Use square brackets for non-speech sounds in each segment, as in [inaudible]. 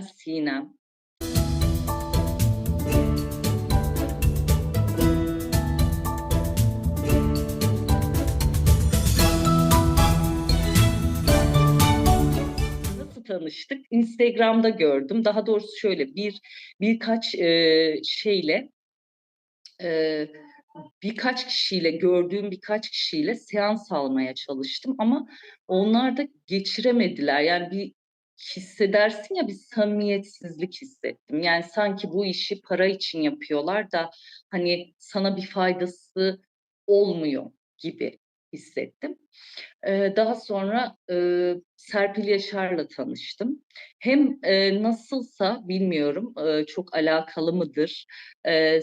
Ben Sinem. Tanıştık? Instagram'da gördüm. Daha doğrusu şöyle bir birkaç e, şeyle e, birkaç kişiyle gördüğüm birkaç kişiyle seans almaya çalıştım ama onlar da geçiremediler. Yani bir hissedersin ya bir samimiyetsizlik hissettim. Yani sanki bu işi para için yapıyorlar da hani sana bir faydası olmuyor gibi hissettim. Ee, daha sonra e, Serpil Yaşar'la tanıştım. Hem e, nasılsa bilmiyorum e, çok alakalı mıdır? E,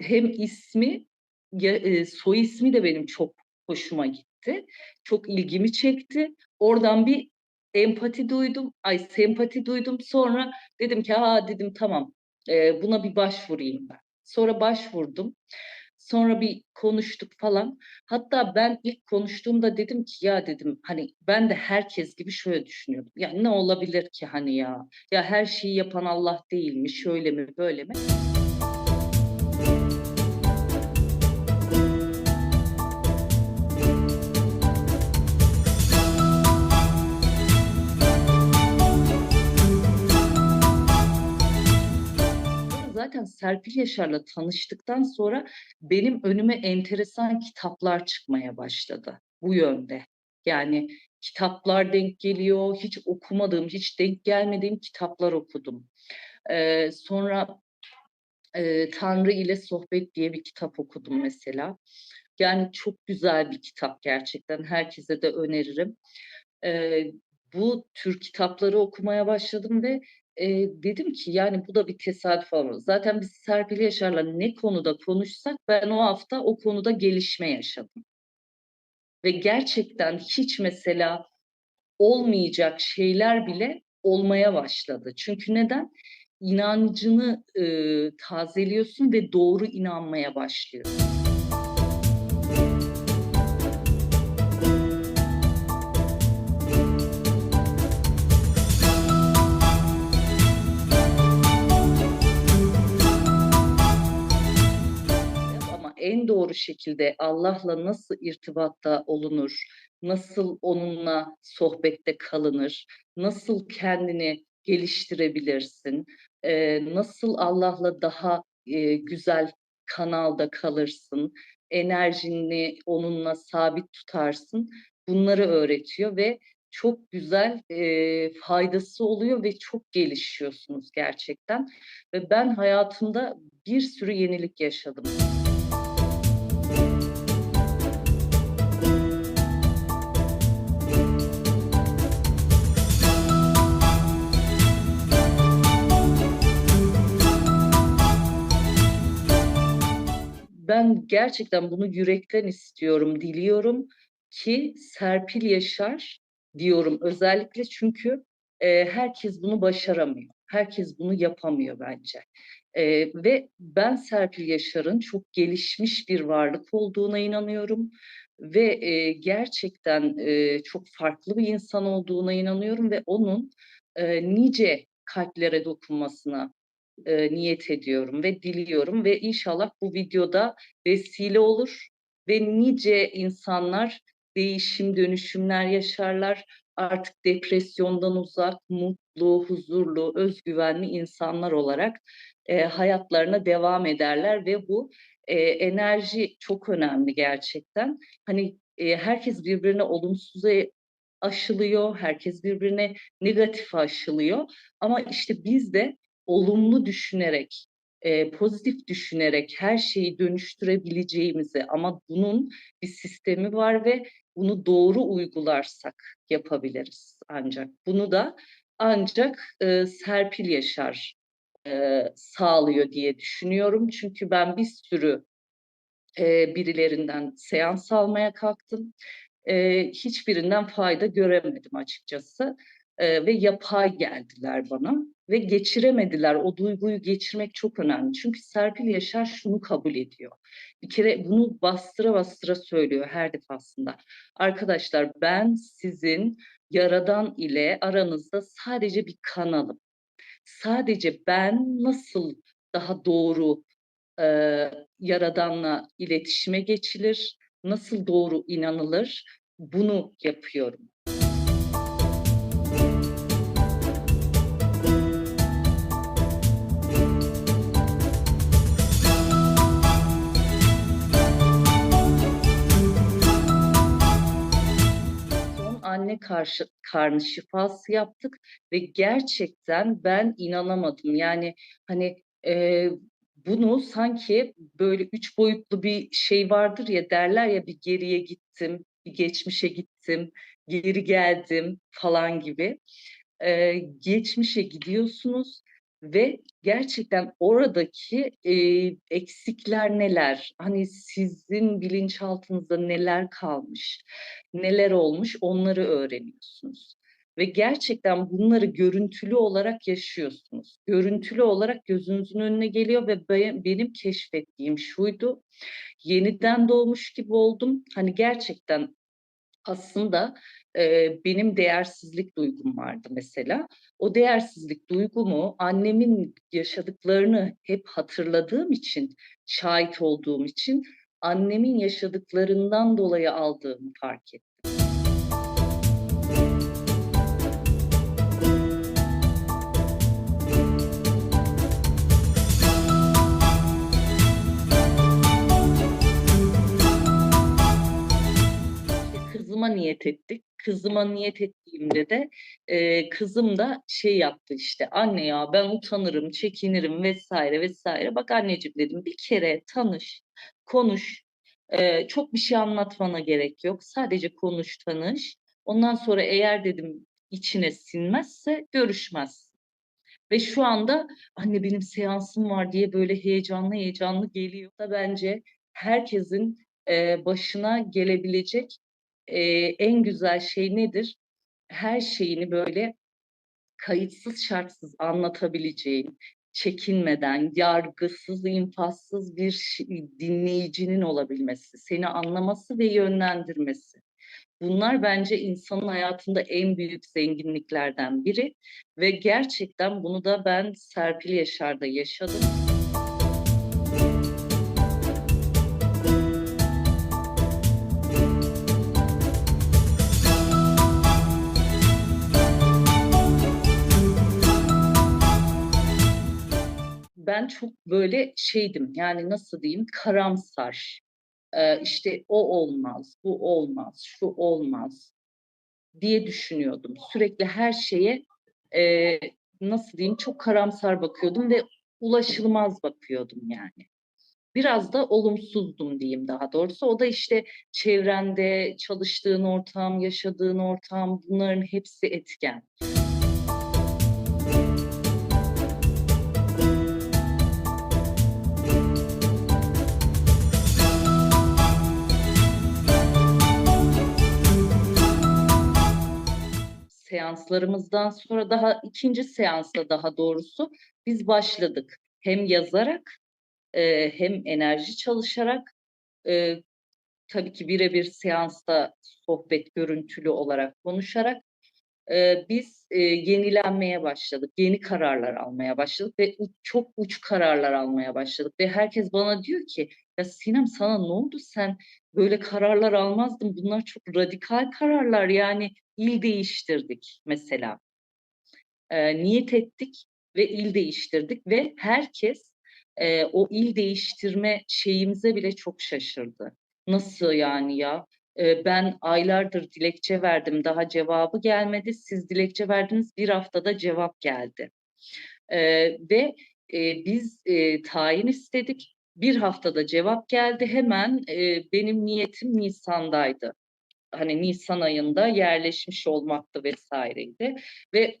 hem ismi ya, e, soy ismi de benim çok hoşuma gitti. Çok ilgimi çekti. Oradan bir empati duydum. Ay sempati duydum. Sonra dedim ki ha dedim tamam e, buna bir başvurayım ben. Sonra başvurdum. Sonra bir konuştuk falan. Hatta ben ilk konuştuğumda dedim ki ya dedim hani ben de herkes gibi şöyle düşünüyordum. Ya ne olabilir ki hani ya? Ya her şeyi yapan Allah değil mi? Şöyle mi böyle mi? Zaten Serpil Yaşar'la tanıştıktan sonra benim önüme enteresan kitaplar çıkmaya başladı bu yönde. Yani kitaplar denk geliyor, hiç okumadığım, hiç denk gelmediğim kitaplar okudum. Ee, sonra e, Tanrı ile Sohbet diye bir kitap okudum mesela. Yani çok güzel bir kitap gerçekten. Herkese de öneririm. Ee, bu tür kitapları okumaya başladım ve e, dedim ki yani bu da bir tesadüf olmaz. Zaten biz Serpil Yaşar'la ne konuda konuşsak ben o hafta o konuda gelişme yaşadım. Ve gerçekten hiç mesela olmayacak şeyler bile olmaya başladı. Çünkü neden? İnancını e, tazeliyorsun ve doğru inanmaya başlıyorsun. En doğru şekilde Allah'la nasıl irtibatta olunur, nasıl onunla sohbette kalınır, nasıl kendini geliştirebilirsin, e, nasıl Allah'la daha e, güzel kanalda kalırsın, enerjini onunla sabit tutarsın. Bunları öğretiyor ve çok güzel e, faydası oluyor ve çok gelişiyorsunuz gerçekten. Ve ben hayatımda bir sürü yenilik yaşadım. Gerçekten bunu yürekten istiyorum, diliyorum ki Serpil Yaşar diyorum özellikle çünkü e, herkes bunu başaramıyor. Herkes bunu yapamıyor bence. E, ve ben Serpil Yaşar'ın çok gelişmiş bir varlık olduğuna inanıyorum ve e, gerçekten e, çok farklı bir insan olduğuna inanıyorum ve onun e, nice kalplere dokunmasına e, niyet ediyorum ve diliyorum ve inşallah bu videoda vesile olur ve nice insanlar değişim dönüşümler yaşarlar. Artık depresyondan uzak, mutlu, huzurlu, özgüvenli insanlar olarak e, hayatlarına devam ederler ve bu e, enerji çok önemli gerçekten. Hani e, herkes birbirine olumsuza aşılıyor, herkes birbirine negatif aşılıyor ama işte biz de olumlu düşünerek, e, pozitif düşünerek her şeyi dönüştürebileceğimizi ama bunun bir sistemi var ve bunu doğru uygularsak yapabiliriz ancak. Bunu da ancak e, Serpil Yaşar e, sağlıyor diye düşünüyorum. Çünkü ben bir sürü e, birilerinden seans almaya kalktım. E, hiçbirinden fayda göremedim açıkçası e, ve yapay geldiler bana ve geçiremediler. O duyguyu geçirmek çok önemli. Çünkü Serpil Yaşar şunu kabul ediyor. Bir kere bunu bastıra bastıra söylüyor her defasında. Arkadaşlar ben sizin Yaradan ile aranızda sadece bir kanalım. Sadece ben nasıl daha doğru, eee, Yaradan'la iletişime geçilir, nasıl doğru inanılır, bunu yapıyorum. Anne karşı karnı şifası yaptık ve gerçekten ben inanamadım. Yani, hani, eee, bunu sanki böyle 3 boyutlu bir şey vardır ya, derler ya, bir geriye gittim, bir geçmişe gittim, geri geldim falan gibi. Eee, geçmişe gidiyorsunuz ve gerçekten oradaki, eee, eksikler neler? Hani, sizin bilinçaltınızda neler kalmış, neler olmuş onları öğreniyorsunuz ve gerçekten bunları görüntülü olarak yaşıyorsunuz. Görüntülü olarak gözünüzün önüne geliyor ve be benim keşfettiğim şuydu: Yeniden doğmuş gibi oldum. Hani, gerçekten aslında, eee, benim değersizlik duygum vardı mesela. O değersizlik duygumu annemin yaşadıklarını hep hatırladığım için, şahit olduğum için annemin yaşadıklarından dolayı aldığımı fark ettim. Kızıma niyet ettik. Kızıma niyet ettiğimde de, eee, kızım da şey yaptı işte, "Anne ya ben utanırım, çekinirim." vs. vs. "Bak anneciğim" dedim, "Bir kere tanış, konuş. Eee, çok bir şey anlatmana gerek yok. Sadece konuş, tanış. Ondan sonra eğer" dedim, "içine sinmezse görüşmezsin." Ve şu anda "Anne benim seansım var." diye böyle heyecanlı heyecanlı geliyor. Da bence herkesin, eee, başına gelebilecek, eee, en güzel şey nedir? Her şeyini böyle kayıtsız şartsız anlatabileceğin, çekinmeden, yargısız, infazsız bir ş dinleyicinin olabilmesi, seni anlaması ve yönlendirmesi. Bunlar bence insanın hayatında en büyük zenginliklerden biri ve gerçekten bunu da ben Serpil Yaşar'da yaşadım. Ben çok böyle şeydim, yani nasıl diyeyim, karamsar. Eee, işte, o olmaz, bu olmaz, şu olmaz diye düşünüyordum. Sürekli her şeye, eee, nasıl diyeyim, çok karamsar bakıyordum ve ulaşılmaz bakıyordum yani. Biraz da olumsuzdum diyeyim daha doğrusu. O da işte çevrende, çalıştığın ortam, yaşadığın ortam bunların hepsi etken. Seanslarımızdan sonra daha 2'nci seansta daha doğrusu biz başladık. Hem yazarak, eee, hem enerji çalışarak, eee, tabii ki bire bir seansta sohbet görüntülü olarak konuşarak, eee, biz, eee, yenilenmeye başladık. Yeni kararlar almaya başladık ve çok uç kararlar almaya başladık ve herkes bana diyor ki, "Ya Sinem sana ne oldu? Sen böyle kararlar almazdın. Bunlar çok radikal kararlar." Yani il değiştirdik mesela. Eee, niyet ettik ve il değiştirdik ve herkes, eee, o il değiştirme şeyimize bile çok şaşırdı. "Nasıl yani ya? Eee, ben aylardır dilekçe verdim, daha cevabı gelmedi. Siz dilekçe verdiniz, 1 haftada cevap geldi." Eee, ve, eee, biz, eee, tayin istedik. 1 haftada cevap geldi. Hemen, eee, benim niyetim nisandaydı. Hani, nisan ayında yerleşmiş olmaktı vs.'ydi ve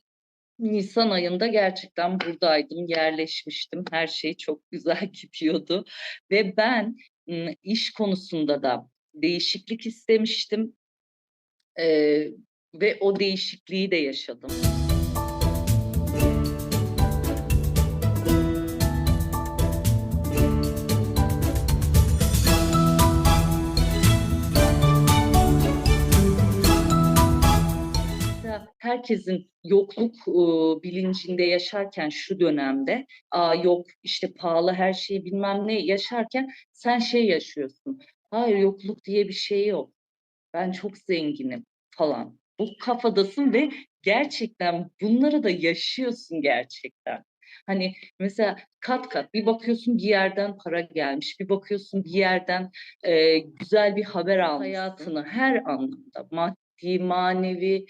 nisan ayında gerçekten buradaydım, yerleşmiştim. Her şey çok [laughs] güzel gidiyordu ve ben, iş konusunda da değişiklik istemiştim. Eee, ve o değişikliği de yaşadım. Herkesin yokluk ııı, bilincinde yaşarken şu dönemde, "A, yok, işte, pahalı her şey." bilmem ne yaşarken sen şey yaşıyorsun, "Hayır, yokluk diye bir şey yok. Ben çok zenginim." falan. Bu kafadasın ve gerçekten bunları da yaşıyorsun gerçekten. Hani, mesela kat kat bir bakıyorsun bir yerden para gelmiş, bir bakıyorsun bir yerden, eee, güzel bir haber almışsın. Hayatını her anlamda maddi, manevi,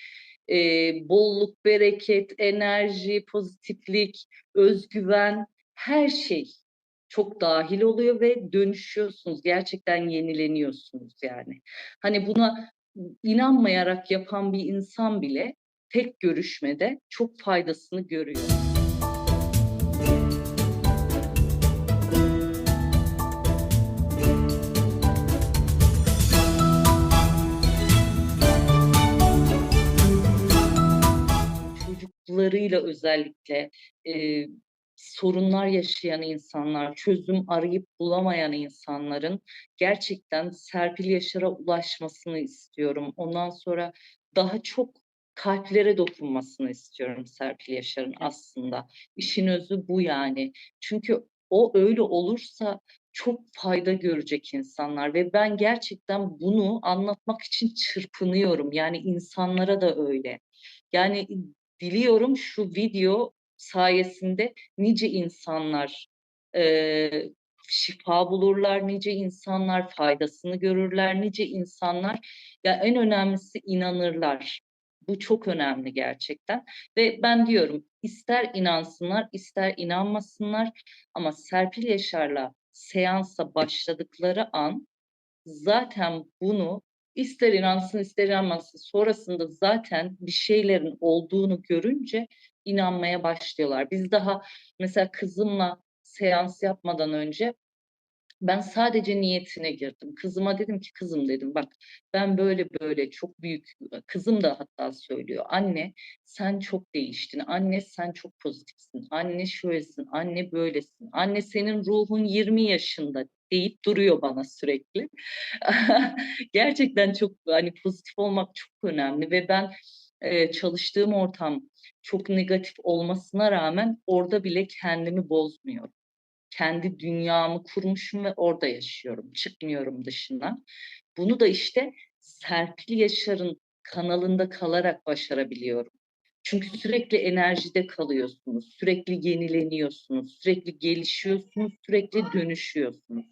eee, bolluk, bereket, enerji, pozitiflik, öz güven, her şey çok dâhil oluyor ve dönüşüyorsunuz. Gerçekten yenileniyorsunuz yani. Hani, buna inanmayarak yapan bir insan bile tek görüşmede çok faydasını görüyor. Çocuklarıyla özellikle, eee, sorunlar yaşayan insanlar, çözüm arayıp bulamayan insanların gerçekten Serpil Yaşar'a ulaşmasını istiyorum. Ondan sonra daha çok kalplere dokunmasını istiyorum Serpil Yaşar'ın aslında. İşin özü bu yani. Çünkü o öyle olursa çok fayda görecek insanlar ve ben gerçekten bunu anlatmak için çırpınıyorum. Yani insanlara da öyle. Yani, diliyorum şu video sayesinde nice insanlar, eee, şifa bulurlar, nice insanlar faydasını görürler, nice insanlar ya en önemlisi inanırlar. Bu çok önemli gerçekten ve ben diyorum ister inansınlar, ister inanmasınlar ama Serpil Yaşar'la seansa başladıkları an zaten bunu ister inansın ister inanmasın sonrasında zaten bir şeylerin olduğunu görünce inanmaya başlıyorlar. Biz daha mesela kızımla seans yapmadan önce ben sadece niyetine girdim. Kızıma dedim ki, "Kızım" dedim, "Bak ben böyle böyle çok büyük" Kızım da hatta söylüyor, "Anne sen çok değiştin. Anne sen çok pozitifsin. Anne şöylesin, anne böylesin. Anne senin ruhun 20 yaşında." Deyip duruyor bana sürekli. [laughs] Gerçekten çok, hani, pozitif olmak çok önemli ve ben, eee, çalıştığım ortam çok negatif olmasına rağmen orada bile kendimi bozmuyorum. Kendi dünyamı kurmuşum ve orada yaşıyorum. Çıkmıyorum dışına. Bunu da işte Serpil Yaşar'ın kanalında kalarak başarabiliyorum. Çünkü sürekli enerjide kalıyorsunuz, sürekli yenileniyorsunuz, sürekli gelişiyorsunuz, sürekli dönüşüyorsunuz.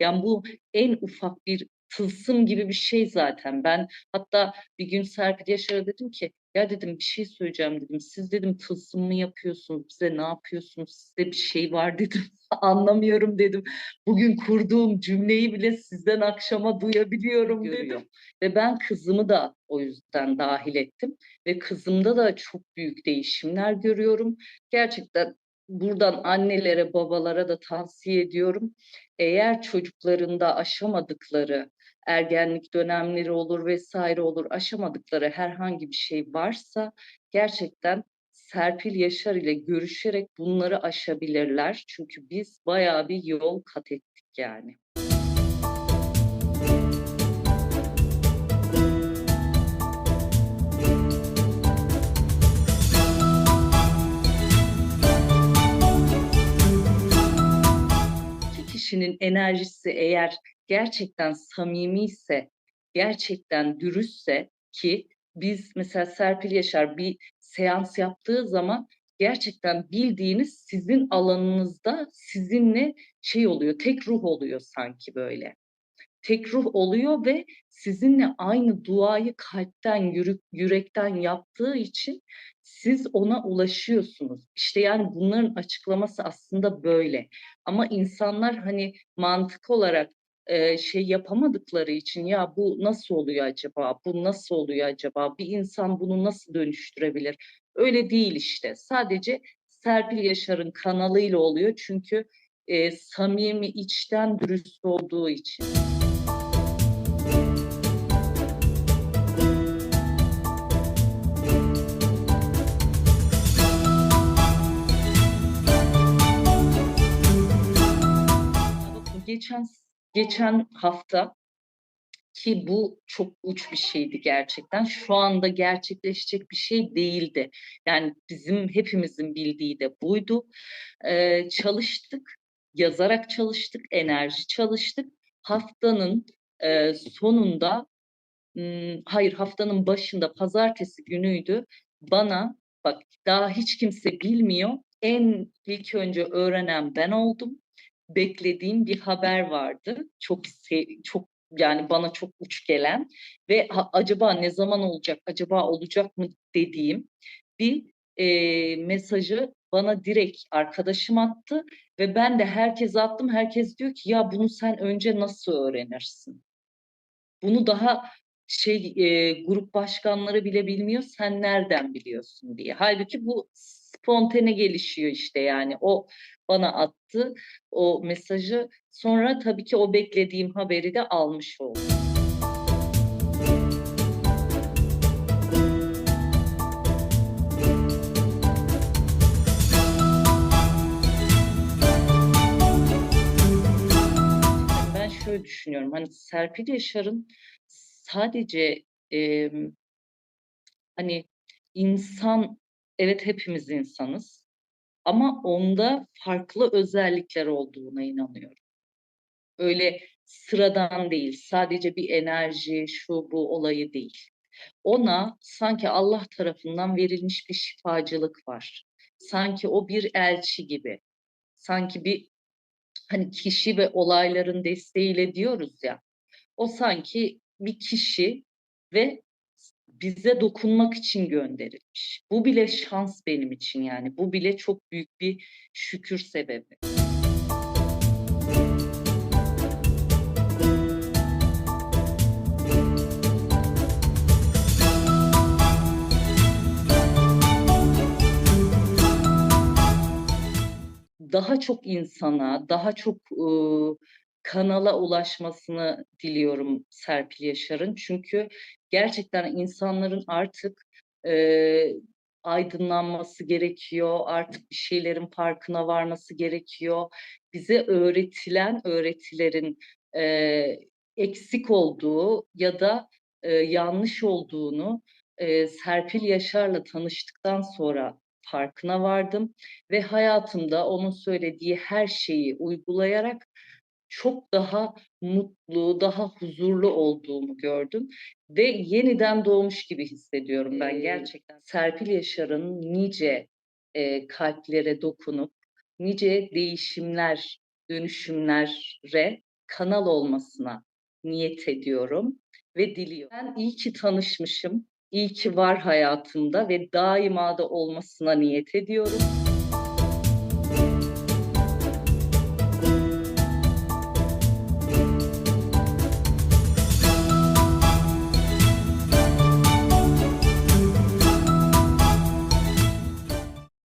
Yani bu en ufak bir tılsım gibi bir şey zaten. Ben hatta bir gün Serpil Yaşar'a dedim ki, "Ya" dedim, "Bir şey söyleyeceğim." dedim. "Siz" dedim, "tılsım mı yapıyorsunuz, bize ne yapıyorsunuz, sizde bir şey var." [laughs] dedim. "Anlamıyorum." dedim. "Bugün kurduğum cümleyi bile sizden akşama duyabiliyorum." dedim. Ve ben kızımı da o yüzden dâhil ettim ve kızımda da çok büyük değişimler görüyorum. Gerçekten buradan annelere, babalara da tavsiye ediyorum. Eğer çocuklarında aşamadıkları, ergenlik dönemleri olur vs. olur, aşamadıkları herhangi bir şey varsa gerçekten Serpil Yaşar ile görüşerek bunları aşabilirler. Çünkü biz bayağı bir yol kat ettik yani. Kişinin enerjisi eğer gerçekten samimiyse, gerçekten dürüstse ki biz mesela Serpil Yaşar bir seans yaptığı zaman gerçekten bildiğiniz sizin alanınızda sizinle şey oluyor, tek ruh oluyor sanki böyle. Tek ruh oluyor ve sizinle aynı duayı kalpten, yürü yürekten yaptığı için siz ona ulaşıyorsunuz. İşte, yani bunların açıklaması aslında böyle. Ama insanlar, hani, mantık olarak, eee, şey yapamadıkları için, "Ya, bu nasıl oluyor acaba, bu nasıl oluyor acaba, bir insan bunu nasıl dönüştürebilir?" Öyle değil işte. Sadece Serpil Yaşar'ın kanalıyla oluyor çünkü, eee, samimi, içten dürüst olduğu için. Geçen geçen hafta Ki bu çok uç bir şeydi gerçekten. Şu anda gerçekleşecek bir şey değildi. Yani bizim hepimizin bildiği de buydu. Eee, çalıştık, yazarak çalıştık, enerji çalıştık. Haftanın, eee, sonunda, hayır haftanın başında pazartesi günüydü. Bana, bak daha hiç kimse bilmiyor, en ilk önce öğrenen ben oldum. Beklediğim bir haber vardı. Çok çok yani bana çok uç gelen ve acaba ne zaman olacak, acaba olacak mı dediğim bir, eee, mesajı bana direkt arkadaşım attı ve ben de herkese attım. Herkes diyor ki ya bunu sen önce nasıl öğrenirsin? Bunu daha şey, eee, grup başkanları bile bilmiyor, sen nereden biliyorsun diye. Hâlbuki bu spontane gelişiyor işte yani. O bana attı o mesajı. Sonra tabii ki o beklediğim haberi de almış oldum. Ben şöyle düşünüyorum, hani Serpil Yaşar'ın sadece, emm, hani insan, evet hepimiz insanız ama onda farklı özellikler olduğuna inanıyorum. Öyle sıradan değil, sadece bir enerji, şu bu olayı değil. Ona sanki Allah tarafından verilmiş bir şifacılık var. Sanki o bir elçi gibi. Sanki bir hani kişi ve olayların desteğiyle diyoruz ya, o sanki bir kişi ve bize dokunmak için gönderilmiş. Bu bile şans benim için yani. Bu bile çok büyük bir şükür sebebi. Daha çok insana, daha çok, ııı, kanala ulaşmasını diliyorum Serpil Yaşar'ın. Çünkü gerçekten insanların artık, eee, aydınlanması gerekiyor, artık bir şeylerin farkına varması gerekiyor. Bize öğretilen öğretilerin, eee, eksik olduğu ya da, eee, yanlış olduğunu, eee, Serpil Yaşar'la tanıştıktan sonra farkına vardım ve hayatımda onun söylediği her şeyi uygulayarak çok daha mutlu, daha huzurlu olduğumu gördüm ve yeniden doğmuş gibi hissediyorum ben gerçekten. Serpil Yaşar'ın nice, eee, kalplere dokunup, nice değişimler, dönüşümlere kanal olmasına niyet ediyorum ve diliyorum. Ben iyi ki tanışmışım, iyi ki var hayatımda ve daima da olmasına niyet ediyorum.